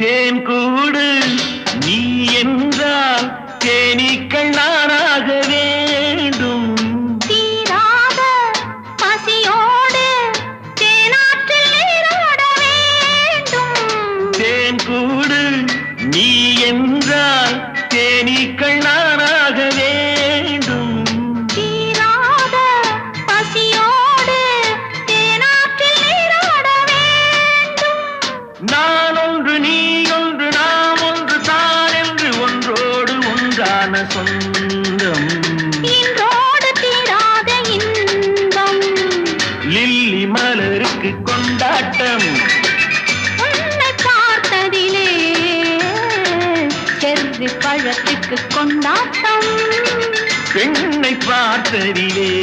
தேன் கூடு. நீ என்றால் தேனீக்கள் நானாக வேண்டும். தீராத பசியோடு தேனாற்றில் நீராட வேண்டும். தேன் கூடு. நீ என்றால் தேனீக்கள் ஒன்றான சொந்தம். இன்றோடு தீராத இன்பம். லில்லி மலருக்கு கொண்டாட்டம். பழத்துக்கு கொண்டாட்டம். பெண்ணை பார்த்ததிலே